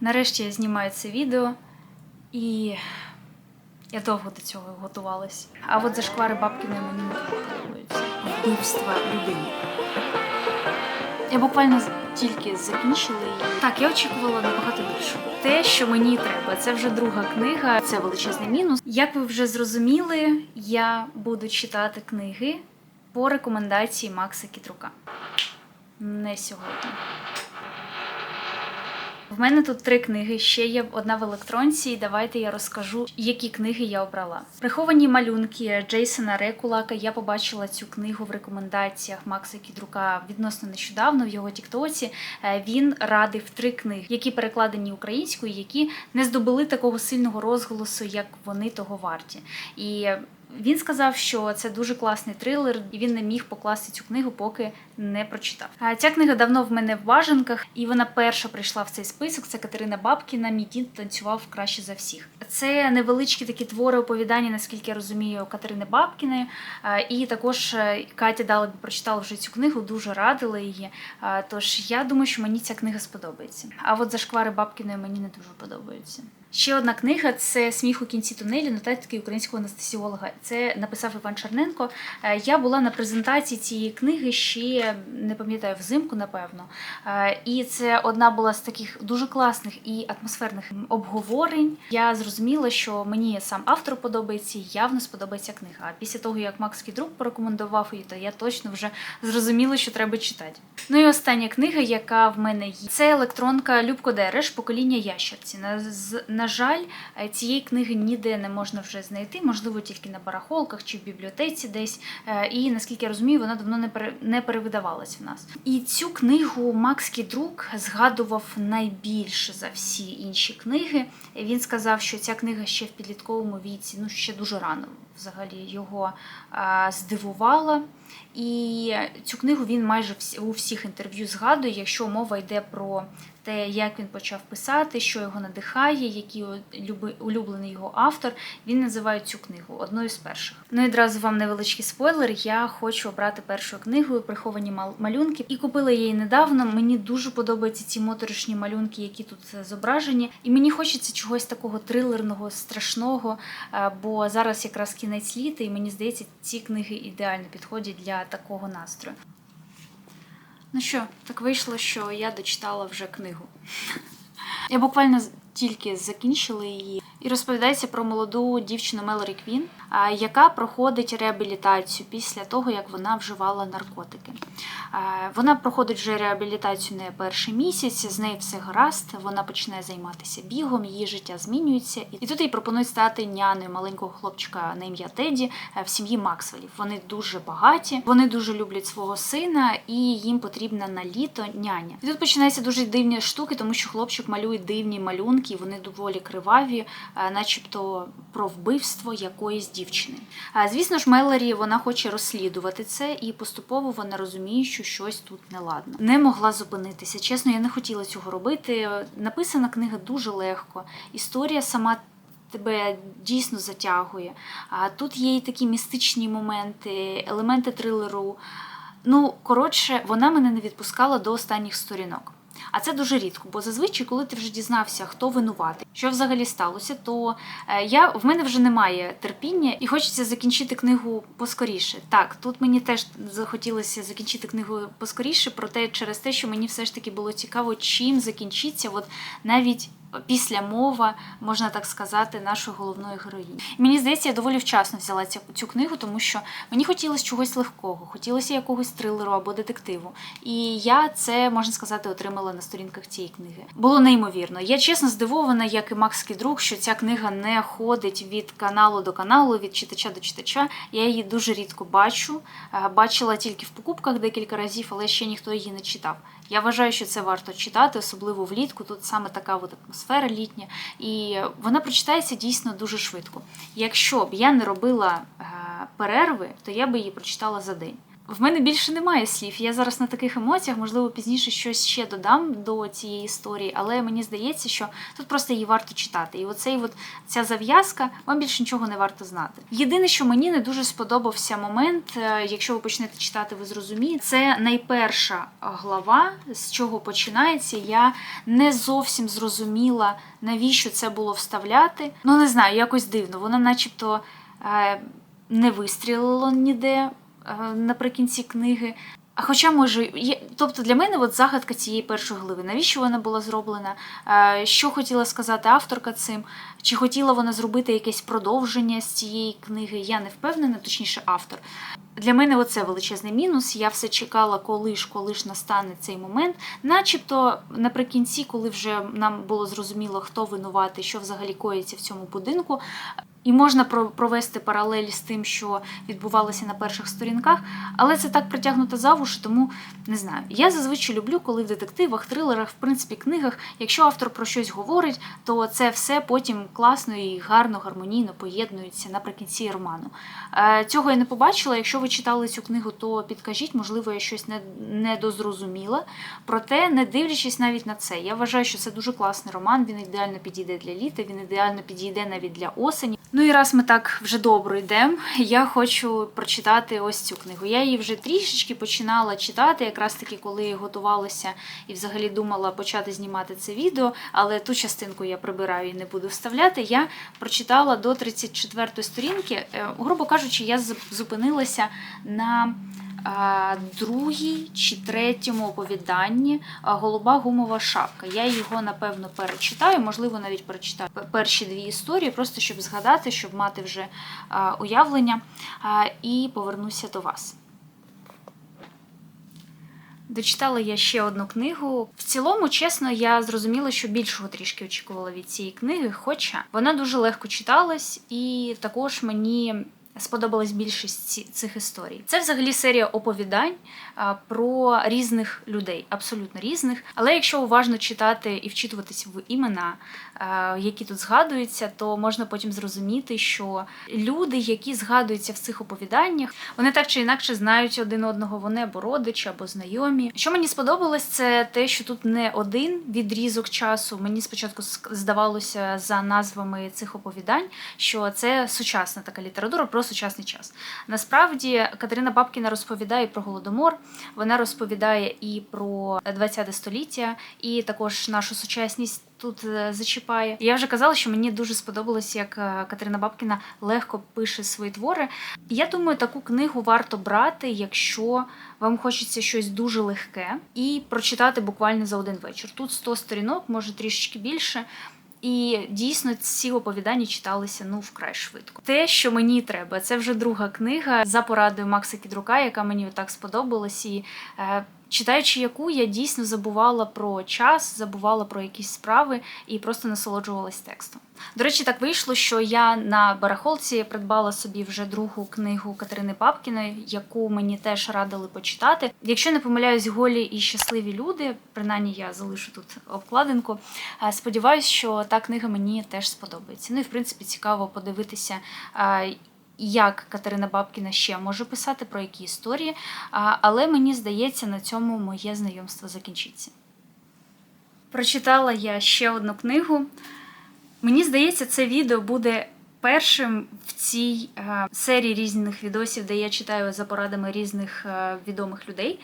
Нарешті я знімаю це відео, і я довго до цього готувалась. А от зашквари бабкини мені не подобаються. Вбивства людини. Я буквально тільки закінчила її. Так, я очікувала набагато більше. Те, що мені треба, це вже друга книга, це величезний мінус. Як ви вже зрозуміли, я буду читати книги по рекомендації Макса Кітрука. Не сьогодні. В мене тут три книги. Ще є одна в електронці. і Давайте я розкажу, які книги я обрала. Приховані малюнки Джейсона Рекулака. Я побачила цю книгу в рекомендаціях Макса Кідрука відносно нещодавно в його Тіктоці. Е, Він радив три книги, які перекладені українською, які не здобули такого сильного розголосу, як вони того варті. І він сказав, що це дуже класний трилер, і він не міг покласти цю книгу, поки не прочитав. Ця книга давно в мене в бажанках, і вона перша прийшла в цей список. Це Катерина Бабкіна. Мій дід танцював краще за всіх. Це невеличкі такі твори оповідання, наскільки я розумію, Катерини Бабкіної. І також е, Катя Далебі прочитала вже цю книгу, дуже радила її. Тож я думаю, що мені ця книга сподобається. А от зашквари Бабкіної мені не дуже подобаються. Ще одна книга це Сміх у кінці тунелю, нотатки українського анестезіолога. Це написав Іван Черненко. Е, Я була на презентації цієї книги ще не пам'ятаю взимку, напевно. Е, І це одна була з таких дуже класних і атмосферних обговорень. Я зрозуміла, що мені сам автор подобається, і явно сподобається книга. А після того, як Макс Кідрук порекомендував її, то я точно вже зрозуміла, що треба читати. Ну і остання книга, яка в мене є, це електронка Любко Дереш Покоління ящерці. На, жаль, е, цієї книги ніде не можна вже знайти, можливо, тільки на барахолках чи в бібліотеці десь. Е, І наскільки я розумію, вона давно не пере- перевидавалась в нас. І цю книгу Макс Кідрук згадував найбільше за всі інші книги. Він сказав, що ця книга ще в підлітковому віці, ну ще дуже рано взагалі його здивувала. І цю книгу він майже у всіх інтерв'ю згадує, якщо мова йде про те, як він почав писати, що його надихає, який улюблений його автор. Він називає цю книгу одною з перших. Ну і одразу вам невеличкий спойлер. Я хочу обрати першою книгою приховані мал- малюнки. І купила її недавно. Мені дуже подобаються ці моторошні малюнки, які тут е, зображені. І мені хочеться чогось такого трилерного, страшного. е, Бо зараз якраз кінець літа, і мені здається, ці книги ідеально підходять для такого настрою. Ну що, так вийшло, що я дочитала вже книгу. Я буквально тільки закінчила її. І розповідається про молоду дівчину Мелорі Квін, яка проходить реабілітацію після того, як вона вживала наркотики. Вона проходить вже реабілітацію не перший місяць, з нею все гаразд. Вона починає займатися бігом, її життя змінюється. І тут їй пропонують стати няною маленького хлопчика на ім'я Теді е, в сім'ї Максвелів. Вони дуже багаті, вони дуже люблять свого сина, і їм потрібна на літо няня. І тут починаються дуже дивні штуки, тому що хлопчик малює дивні малюнки, вони доволі криваві, начебто про вбивство якоїсь дівчини. А, Звісно ж, Мелорі вона хоче розслідувати це, і поступово вона розуміє, що щось тут неладно. Не могла зупинитися. Чесно, я не хотіла цього робити. Написана книга дуже легко. Історія сама. Тебе дійсно затягує. А тут є і такі містичні моменти, елементи трилеру. Ну, коротше, вона мене не відпускала до останніх сторінок. А це дуже рідко, бо зазвичай, коли ти вже дізнався, хто винуватий, що взагалі сталося, то е, я в мене вже немає терпіння і хочеться закінчити книгу поскоріше. Так, тут мені теж захотілося закінчити книгу поскоріше, проте через те, що мені все ж таки було цікаво, чим закінчиться, от навіть. Після мова, можна так сказати, нашої головної героїні. Мені здається, я доволі вчасно взяла цю, книгу, тому що мені хотілося чогось легкого, хотілося якогось трилеру або детективу. І я це можна сказати отримала на сторінках цієї книги. Було неймовірно. Я чесно здивована, як і Макс Кідрук, що ця книга не ходить від каналу до каналу, від читача до читача. Я її дуже рідко бачу. Е, Бачила тільки в покупках декілька разів, але ще ніхто її не читав. Я вважаю, що це варто читати, особливо влітку. Тут саме така от атмосфера літня, і вона прочитається дійсно дуже швидко. Якщо б я не робила е, перерви, то я би її прочитала за день. В мене більше немає слів. Я зараз на таких емоціях, можливо, пізніше щось ще додам до цієї історії, але мені здається, що тут просто її варто читати. І оцей от ця зав'язка, вам більше нічого не варто знати. Єдине, що мені не дуже сподобався момент, е, якщо ви почнете читати, ви зрозумієте, це найперша глава, з чого починається. Я не зовсім зрозуміла, навіщо це було вставляти. Ну не знаю, якось дивно. Воно, начебто, е, не вистрілило ніде. Е, наприкінці книги. А хоча може, є, тобто для мене от загадка цієї першої гливи, навіщо вона була зроблена? Е, що хотіла сказати авторка цим? Чи хотіла вона зробити якесь продовження з цієї книги? Я не впевнена, точніше, автор. Для мене оце величезний мінус. Я все чекала, коли ж, коли ж настане цей момент. Начебто, наприкінці, коли вже нам було зрозуміло, хто винуватий, що взагалі коїться в цьому будинку. І можна провести паралелі з тим, що відбувалося на перших сторінках, але це так притягнуто за вушу, тому не знаю. Я зазвичай люблю, коли в детективах, трилерах, в принципі, книгах, якщо автор про щось говорить, то це все потім класно і гарно, гармонійно поєднується наприкінці роману. Е, цього я не побачила. Якщо ви читали цю книгу, то підкажіть, можливо, я щось не, не. Проте, не дивлячись навіть на це, я вважаю, що це дуже класний роман. Він ідеально підійде для літа, він ідеально підійде навіть для осені. Ну і раз ми так вже добре йдемо, я хочу прочитати ось цю книгу. Я її вже трішечки починала читати, якраз таки, коли готувалася і взагалі думала почати знімати це відео, але ту частинку я прибираю і не буду вставляти. Я прочитала до 34 сторінки. Е, грубо кажучи, я зупинилася на другій чи третьому оповіданні Голуба гумова шапка. Я його, напевно, перечитаю, можливо, навіть перечитаю перші дві історії, просто щоб згадати, щоб мати вже уявлення, і повернуся до вас. Дочитала я ще одну книгу. В цілому, чесно, я зрозуміла, що більшого трішки очікувала від цієї книги, хоча вона дуже легко читалась, і також мені сподобалась більшість цих історій. Це взагалі серія оповідань про різних людей, абсолютно різних. Але якщо уважно читати і вчитуватись в імена, які тут згадуються, то можна потім зрозуміти, що люди, які згадуються в цих оповіданнях, вони так чи інакше знають один одного, вони або родичі, або знайомі. Що мені сподобалось, це те, що тут не один відрізок часу. Мені спочатку здавалося за назвами цих оповідань, що це сучасна така література. Про сучасний час. Насправді Катерина Бабкіна розповідає про голодомор, вона розповідає і про 20 століття, і також нашу сучасність. Тут е, зачіпає. Я вже казала, що мені дуже сподобалось, як е, Катерина Бабкіна легко пише свої твори. Я думаю, таку книгу варто брати, якщо вам хочеться щось дуже легке, і прочитати буквально за один вечір. Тут 100 сторінок, може трішечки більше. І дійсно ці оповідання читалися ну вкрай швидко. Те, що мені треба, це вже друга книга за порадою Макса Кідрука, яка мені так сподобалась. І е, читаючи яку я дійсно забувала про час, забувала про якісь справи і просто насолоджувалась текстом. До речі, так вийшло, що я на барахолці придбала собі вже другу книгу Катерини Папкіної, яку мені теж радили почитати. Якщо не помиляюсь, голі і щасливі люди, принаймні я залишу тут обкладинку. Е, сподіваюсь, що та книга мені теж сподобається. Ну і в принципі цікаво подивитися. Як Катерина Бабкіна ще може писати, про які історії, але мені здається, на цьому моє знайомство закінчиться. Прочитала я ще одну книгу. Мені здається, це відео буде першим в цій е, серії різних відосів, де я читаю за порадами різних е, відомих людей.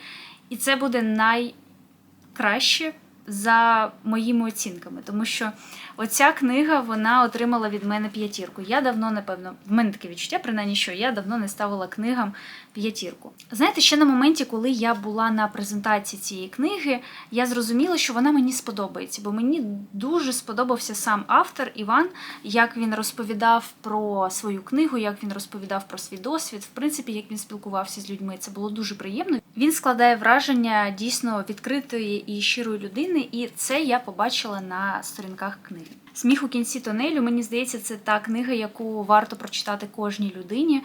І це буде найкраще за моїми оцінками, тому що оця книга вона отримала від мене п'ятірку. Я давно, напевно, в мене таке відчуття, принаймні, що я давно не ставила книгам п'ятірку. Знаєте, ще на моменті, коли я була на презентації цієї книги, я зрозуміла, що вона мені сподобається, бо мені дуже сподобався сам автор Іван, як він розповідав про свою книгу, як він розповідав про свій досвід, в принципі, як він спілкувався з людьми. Це було дуже приємно. Він складає враження дійсно відкритої і щирої людини, і це я побачила на сторінках книги. Сміх у кінці тонелю, мені здається, це та книга, яку варто прочитати кожній людині.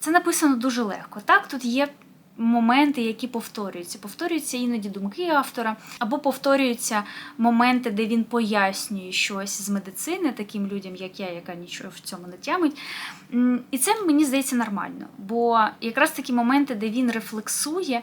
Це написано дуже легко. Так, тут є моменти, які повторюються. Повторюються іноді думки автора, або повторюються моменти, де він пояснює щось з медицини таким людям, як я, яка нічого в цьому не тямить. І це мені здається нормально. Бо якраз такі моменти, де він рефлексує.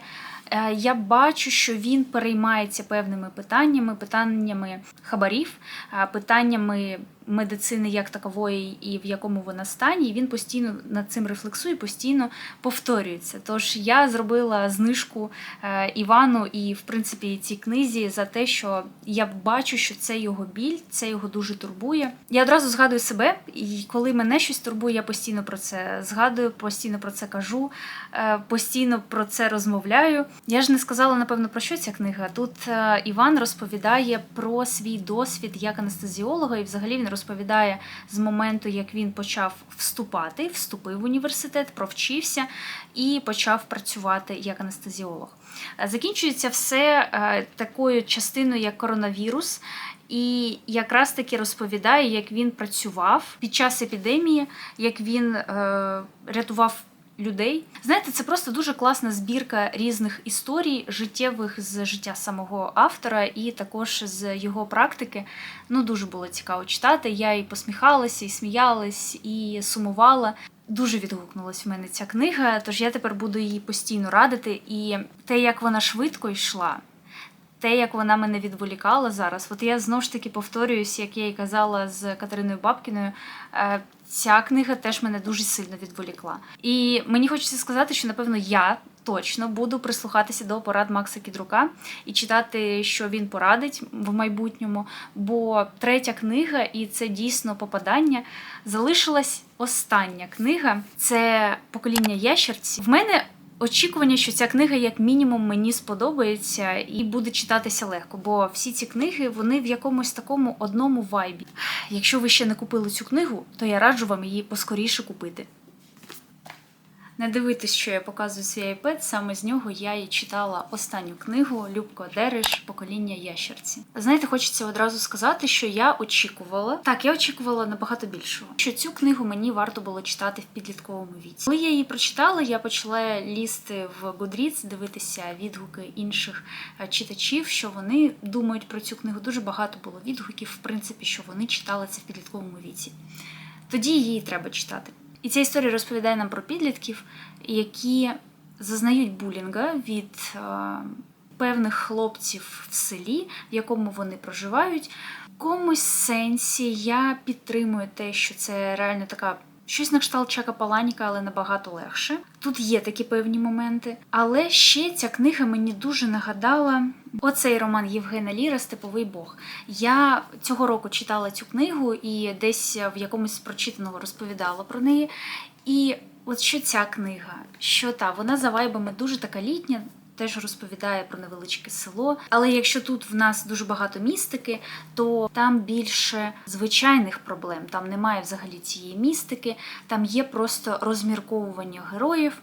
Е, Я бачу, що він переймається певними питаннями, питаннями хабарів, е, питаннями медицини як такової і в якому вона стані. І він постійно над цим рефлексує, постійно повторюється. Тож я зробила знижку е, Івану і, в принципі, цій книзі за те, що я бачу, що це його біль, це його дуже турбує. Я одразу згадую себе, і коли мене щось турбує, я постійно про це згадую, постійно про це кажу, е, постійно про це розмовляю. Я ж не сказала, напевно, про що ця книга. Тут е, Іван розповідає про свій досвід як анестезіолога, і взагалі він розповідає з моменту, як він почав вступати, вступив в університет, провчився і почав працювати як анестезіолог. Е, Закінчується все е, такою частиною, як коронавірус. І якраз таки розповідає, як він працював під час епідемії, як він е, рятував людей. Знаєте, це просто дуже класна збірка різних історій, життєвих з життя самого автора, і також з його практики. Ну, дуже було цікаво читати. Я і посміхалася, і сміялась, і сумувала. Дуже відгукнулась в мене ця книга, тож я тепер буду її постійно радити. І те, як вона швидко йшла, те, як вона мене відволікала зараз. От я знову ж таки повторююсь, як я і казала з Катериною Бабкіною. Ця книга теж мене дуже сильно відволікла. І мені хочеться сказати, що напевно я точно буду прислухатися до порад Макса Кідрука і читати, що він порадить в майбутньому. Бо третя книга, і це дійсно попадання, залишилась остання книга. Це покоління ящерці. В мене очікування, що ця книга, як мінімум, мені сподобається і буде читатися легко, бо всі ці книги вони в якомусь такому одному вайбі. Якщо ви ще не купили цю книгу, то я раджу вам її поскоріше купити. Не дивитесь, що я показую свій iPad, саме з нього я і читала останню книгу Любко Дереш Покоління ящерці. Знаєте, хочеться одразу сказати, що я очікувала. Так, я очікувала набагато більшого. Що цю книгу мені варто було читати в підлітковому віці. Коли я її прочитала, я почала лізти в Goodreads, дивитися відгуки інших е, читачів, що вони думають про цю книгу. Дуже багато було відгуків, в принципі, що вони читали це в підлітковому віці. Тоді її треба читати. І ця історія розповідає нам про підлітків, які зазнають булінга від е, певних хлопців в селі, в якому вони проживають. В якомусь сенсі я підтримую те, що це реально така. Щось на кшталт Чака Паланіка, але набагато легше. Тут є такі певні моменти. Але ще ця книга мені дуже нагадала оцей роман Євгена Ліра Степовий Бог. Я цього року читала цю книгу і десь в якомусь прочитаного розповідала про неї. І от що ця книга, що та, вона за вайбами дуже така літня. Теж розповідає про невеличке село. Але якщо тут в нас дуже багато містики, то там більше звичайних проблем. Там немає взагалі цієї містики, там є просто розмірковування героїв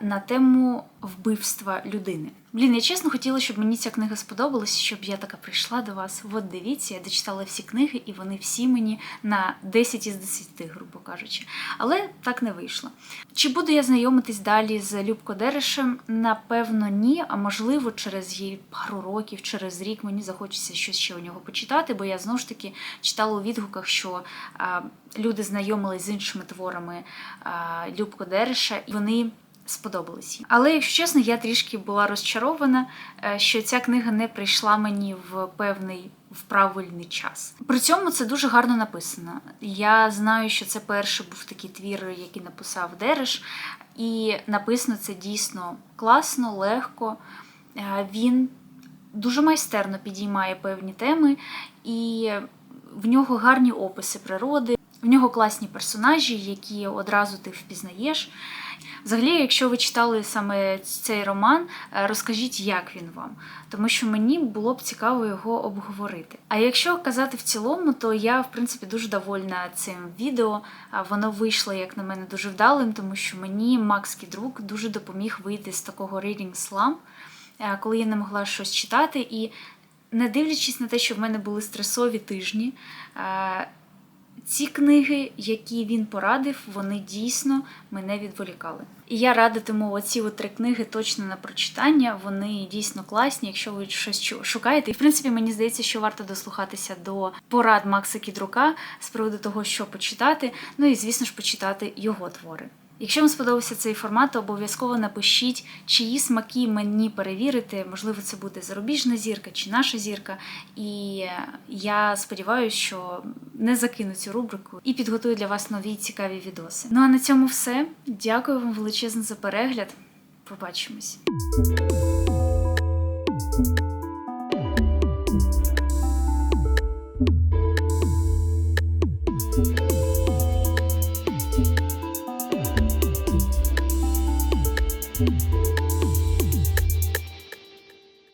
на тему вбивства людини. Блін, я чесно хотіла, щоб мені ця книга сподобалася, щоб я така прийшла до вас. От дивіться, я дочитала всі книги, і вони всі мені на 10 із 10, грубо кажучи. Але так не вийшло. Чи буду я знайомитись далі з Любко Дерешем? Напевно, ні. А можливо, через її пару років, через рік мені захочеться щось ще у нього почитати, бо я знову ж таки читала у відгуках, що а, люди знайомились з іншими творами а, Любко Дереша, і вони сподобались їм. Але, якщо чесно, я трішки була розчарована, е, що ця книга не прийшла мені в певний в правильний час. При цьому це дуже гарно написано. Я знаю, що це перший був такий твір, який написав Дереш, і написано це дійсно класно, легко. Е, Він дуже майстерно підіймає певні теми, і в нього гарні описи природи. В нього класні персонажі, які одразу ти впізнаєш. Взагалі, якщо ви читали саме цей роман, е, розкажіть, як він вам, тому що мені було б цікаво його обговорити. А якщо казати в цілому, то я в принципі дуже довольна цим відео. Воно вийшло, як на мене, дуже вдалим, тому що мені Макс Кідрук дуже допоміг вийти з такого reading slump, е, коли я не могла щось читати. І не дивлячись на те, що в мене були стресові тижні. Ці книги, які він порадив, вони дійсно мене відволікали. І я радитиму оці три книги точно на прочитання. Вони дійсно класні, якщо ви щось шукаєте. І в принципі, мені здається, що варто дослухатися до порад Макса Кідрука з приводу того, що почитати. Ну і звісно ж, почитати його твори. Якщо вам сподобався цей формат, то обов'язково напишіть, чиї смаки мені перевірити. Можливо, це буде зарубіжна зірка чи наша зірка. І я сподіваюся, що не закину цю рубрику і підготую для вас нові цікаві відоси. Ну а на цьому все. Дякую вам величезно за перегляд. Побачимось.